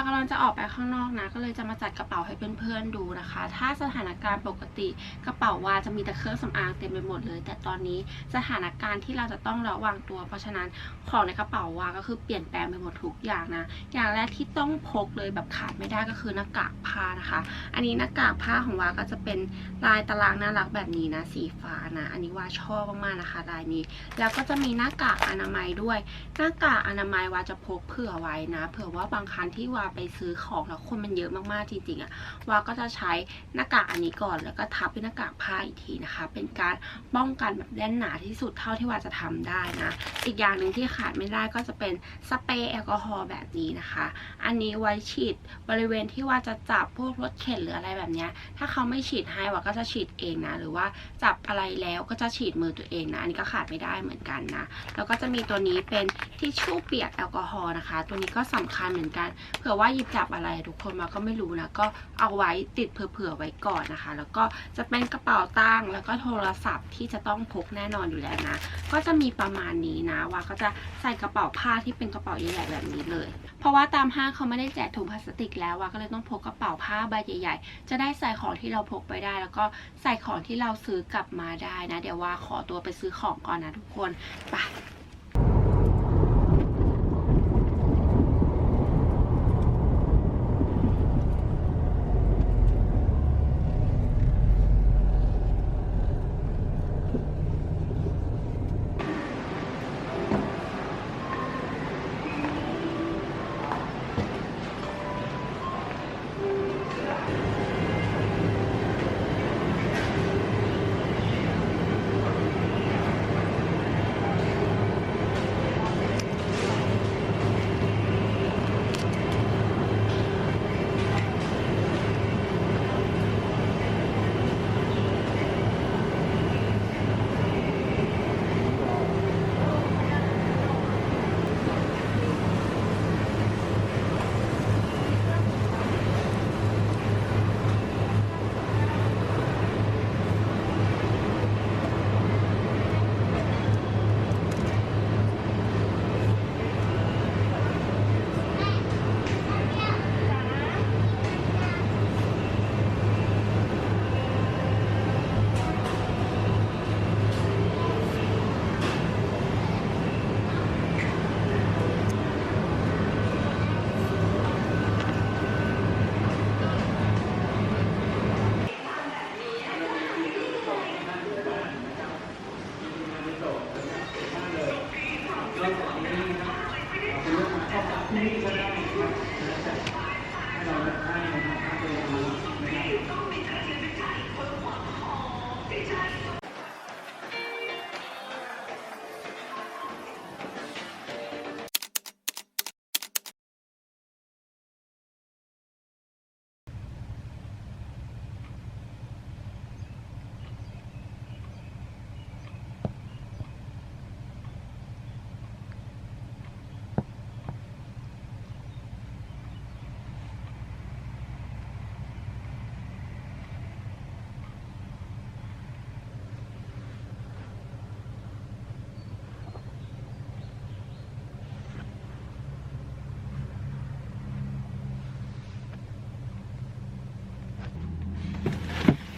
ากำลังจะออกไปข้างนอกนะ ก็เลยจะมาจัดกระเป๋าให้เพื่อนๆดูนะคะ ถ้าสถานการณ์ปกติกระเป๋าวาจะมีแต่เครื่องสำอางเต็มไปหมดเลย แต่ตอนนี้สถานการณ์ที่เราจะต้องระวังตัว เพราะฉะนั้นของในกระเป๋าวาก็คือเปลี่ยนแปลงไปหมดทุกอย่างนะ อย่างแรกที่ต้องพกเลยแบบขาดไม่ได้ก็คือหน้ากากผ้านะคะ อันนี้หน้ากากผ้าของวาก็จะเป็นลายตารางน่ารักแบบนี้นะ สีฟ้านะ อันนี้วาชอบมากๆนะคะลายนี้ แล้วก็จะมีหน้ากากอนามัยด้วย หน้ากากอนามัยวาจะพกเผื่อไว้นะ เผื่อว่าบางครั้งที่วาไปซื้อของแล้วคนมันเยอะมากๆจริงๆอะวาก็จะใช้หน้ากากอันนี้ก่อนแล้วก็ทับด้วยหน้ากากผ้าอีกทีนะคะ เป็นการป้องกันแบบแน่นหนาที่สุดเท่าที่วาจะทำได้นะอีกอย่างหนึ่งที่ขาดไม่ได้ก็จะเป็นสเปรย์แอลกอฮอล์แบบนี้นะคะ อันนี้ไว้ฉีดบริเวณที่ว่าจะจับพวกรถเข็นหรืออะไรแบบเนี้ยถ้าเขาไม่ฉีดให้วาก็จะฉีดเองนะหรือว่าจับอะไรแล้วก็จะฉีดมือตัวเองนะอันนี้ก็ขาดไม่ได้เหมือนกันนะแล้วก็จะมีตัวนี้เป็นทิชชู่เปียกแอลกอฮอล์นะคะ ตัวนี้ก็สำคัญเหมือนกันเผื่อว่าหยิบจับอะไรทุกคนมาก็ไม่รู้นะ ก็เอาไว้ติดเผื่อๆไว้ก่อนนะคะ แล้วก็จะเป็นกระเป๋าตังค์แล้วก็โทรศัพท์ที่จะต้องพกแน่นอนอยู่แล้วนะ ก็จะมีประมาณนี้นะว่าก็จะใส่กระเป๋าผ้าที่เป็นกระเป๋าใหญ่ๆแบบนี้เลย เพราะว่าตามห้างเขาไม่ได้แจกถุงพลาสติกแล้วว่าก็เลยต้องพกกระเป๋าผ้าใบใหญ่ ๆ จะได้ใส่ของที่เราพกไปได้ แล้วก็ใส่ของที่เราซื้อกลับมาได้นะ เดี๋ยวว่าขอตัวไปซื้อของก่อนนะทุกคนไป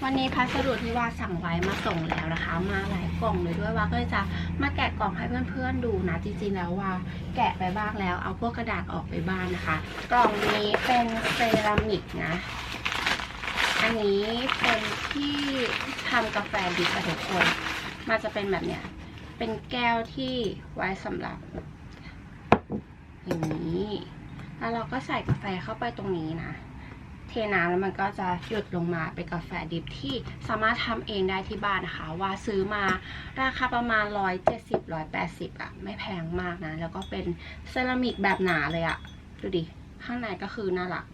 วันนี้พัสดุที่ว่าสั่งไว้มาส่งแล้วนะคะ มาหลายกล่องเลยด้วยว่าก็จะมาแกะกล่องให้เพื่อนๆดูนะจริงๆแล้วว่า แกะไปบ้างแล้ว เอาพวกกระดาษออกไปบ้างนะคะ กล่องนี้เป็นเซรามิกนะ อันนี้เป็นที่ทำกาแฟดิบอะทุกคนมันจะเป็นแบบเนี้ยเป็นแก้วที่ไว้สำหรับอย่างนี้แล้วเราก็ใส่กาแฟเข้าไปตรงนี้นะ เทน้ำแล้วมันก็จะหยดลงมาเป็นกาแฟดิบที่สามารถทำเองได้ที่บ้านนะคะ ว่าซื้อมาราคาประมาณ 170 180อะไม่แพงมากนะ แล้วก็เป็นเซรามิกแบบหนาเลยอะดูดิ ข้างในก็คือน่ารัก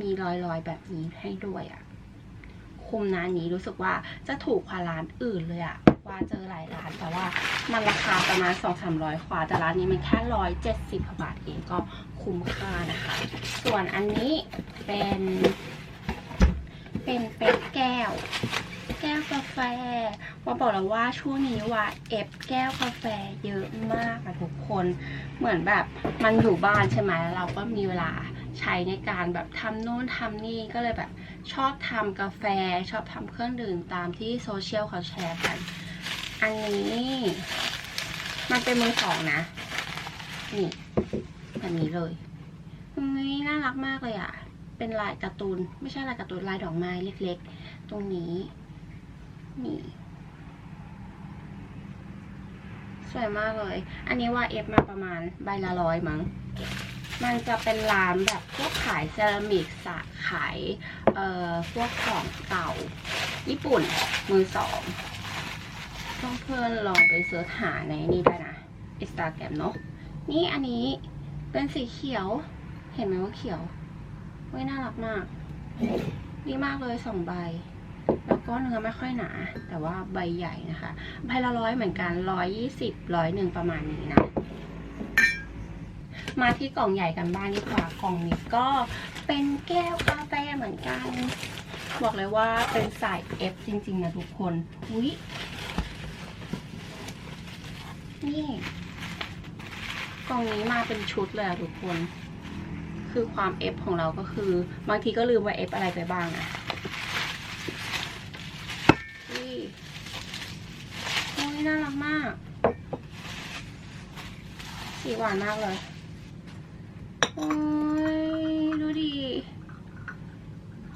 มีรอยๆแบบนี้ให้ด้วยอะคุมนะนนี้รู้สึกว่าจะถูกกว่าร้านอื่นเลยอะว่าเจอหลายร้านแต่ว่ามันราคาประมาณ 2-300กว่าแต่ร้านนี้มันแค่ 170 บาทเองก็ คุ้มค่านะคะ ส่วนอันนี้เป็น เป็นเป็นแก้ว แก้วกาแฟว่าบอกแล้วว่าช่วงนี้ว่าเอฟแก้วกาแฟเยอะมากอะทุกคนเหมือนแบบมันอยู่บ้านใช่ไหมแล้วเราก็มีเวลาใช้ในการแบบทำโน่นทำนี่ก็เลยแบบชอบทำกาแฟชอบทำเครื่องดื่มตามที่โซเชียลเขาแชร์กัน อันนี้ มันเป็นมือสองนะ นี่ แบบนี้เลยเฮ้ยน่ารักมากเลยอะ เป็นลายการ์ตูน ไม่ใช่ลายการ์ตูนลายดอกไม้เล็กๆ ตรงนี้ นี่ สวยมากเลย อันนี้ว่าเอฟมาประมาณใบละร้อยมั้ง มันจะเป็นร้านแบบพวกขายเซรามิกสะขาย เอ่อ พวกของเก่า ญี่ปุ่น มือสองเพื่อนๆลองไปเสิร์ชหาในนี่ได้นะอินสตาแกรมเนาะ นี่อันนี้ เป็นสีเขียว เห็นไหมว่าเขียวเฮ้ยน่ารักมาก ดีมากเลยสองใบ แล้วก็เนื้อไม่ค่อยหนา แต่ว่าใบใหญ่นะคะ ใบละร้อยเหมือนกันร้อยยี่สิบร้อยหนึ่งประมาณนี้นะ มาที่กล่องใหญ่กันบ้างดีกว่ากล่องนี้ก็เป็นแก้วกาแฟเหมือนกัน บอกเลยว่าเป็นสาย F จริง ๆ นะทุกคน อุ้ยนี่ กล่องนี้มาเป็นชุดเลยอะทุกคน คือความ F ของเราก็คือ บางทีก็ลืมว่า F อะไรไปบ้างอะนี่โอ้ยน่ารักมาก สีหวานมากเลยโอ้ยดูดิ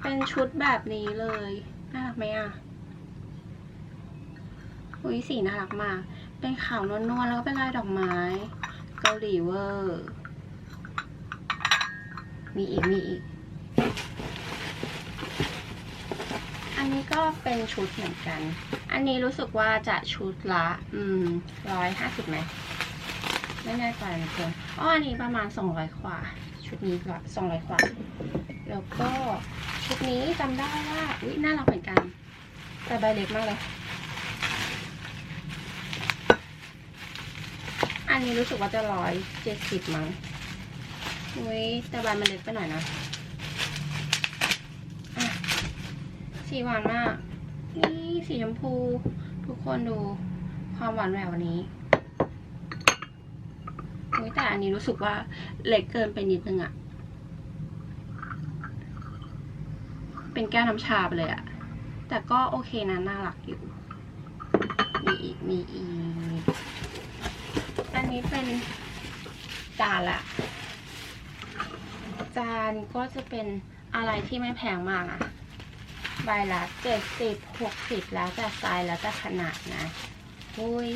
เป็นชุดแบบนี้เลย น่ารักไหมอะอุ้ยสีน่ารักมาก เป็นขาวนวลๆแล้วก็เป็นลายดอกไม้ เกาหลีเวอร์ มีอีก มีอีก อันนี้ก็เป็นชุดเหมือนกัน อันนี้รู้สึกว่าจะชุดละ อืมร้อยห้าสิบไหม ไม่แน่ใจนะเพื่อนอ๋อ อันนี้ประมาณสองร้อยกว่า ชุดนี้ก็สองร้อยกว่า แล้วก็ชุดนี้จำได้ว่า อุ้ยน่ารักเหมือนกัน แต่ใบเล็กมากเลย อันนี้รู้สึกว่าจะร้อยเจ็ดสิบมั้งอุ้ยแต่ใบมันเล็กไปหน่อยนะอะสีหวานมาก นี่สีชมพู ทุกคนดูความหวานแหววนี้อุ๊ยแต่อันนี้รู้สึกว่าเล็กเกินไปนิดนึงอะเป็นแก้วน้ำชาไปเลยอะแต่ก็โอเคนะ น่ารักอยู่ มีอีก มีอีก อันนี้เป็นจานละ จานก็จะเป็นอะไรที่ไม่แพงมากอะใบละเจ็ดสิบหกสิบแล้วแต่ไซส์แล้วแต่ขนาดนะอุ้ย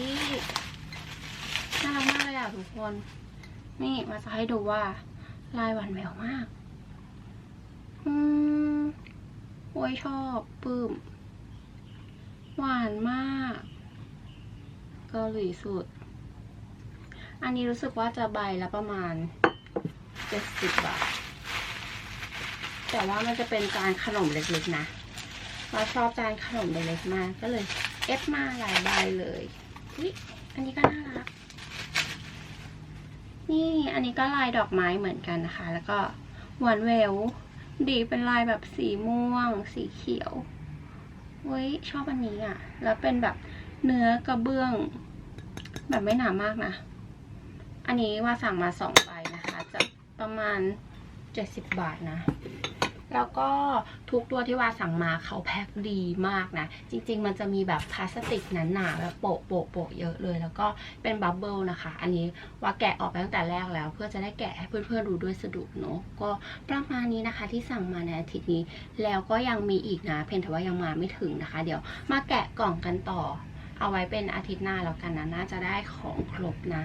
น่ารักมากเลยอะทุกคน นี่มาจะให้ดูว่า ลายหวานแหววมาก อืมโอ้ยชอบปื้ม หวานมาก เกาหลีสุด อันนี้รู้สึกว่าจะใบละประมาณเจ็ดสิบบาท แต่ว่ามันจะเป็นจานขนมเล็กๆนะเราชอบจานขนมเล็กๆมากก็เลยเอฟมาหลายใบเลยอุ๊ยอันนี้ก็น่ารัก นี่อันนี้ก็ลายดอกไม้เหมือนกันนะคะ แล้วก็หวานแววดีเป็นลายแบบสีม่วง สีเขียวเว้ยชอบอันนี้อะ แล้วเป็นแบบเนื้อกระเบื้อง แบบไม่หนามากนะ อันนี้ว่าสั่งมาสองใบนะคะจะประมาณเจ็ดสิบบาทนะ แล้วก็ทุกตัวที่ว่าสั่งมาเขาแพ็คดีมากนะ จริง ๆ มันจะมีแบบพลาสติกหนาๆแบบโปะโปะโปะเยอะเลย แล้วก็เป็นบับเบิลนะคะ อันนี้ว่าแกะออกไปตั้งแต่แรกแล้ว เพื่อจะได้แกะให้เพื่อนๆดูด้วยสะดวกเนาะก็ประมาณนี้นะคะที่สั่งมาในอาทิตย์นี้ แล้วก็ยังมีอีกนะ เพียงแต่ว่ายังมาไม่ถึงนะคะ เดี๋ยวมาแกะกล่องกันต่อ เอาไว้เป็นอาทิตย์หน้าแล้วกันนะน่าจะได้ของครบนะ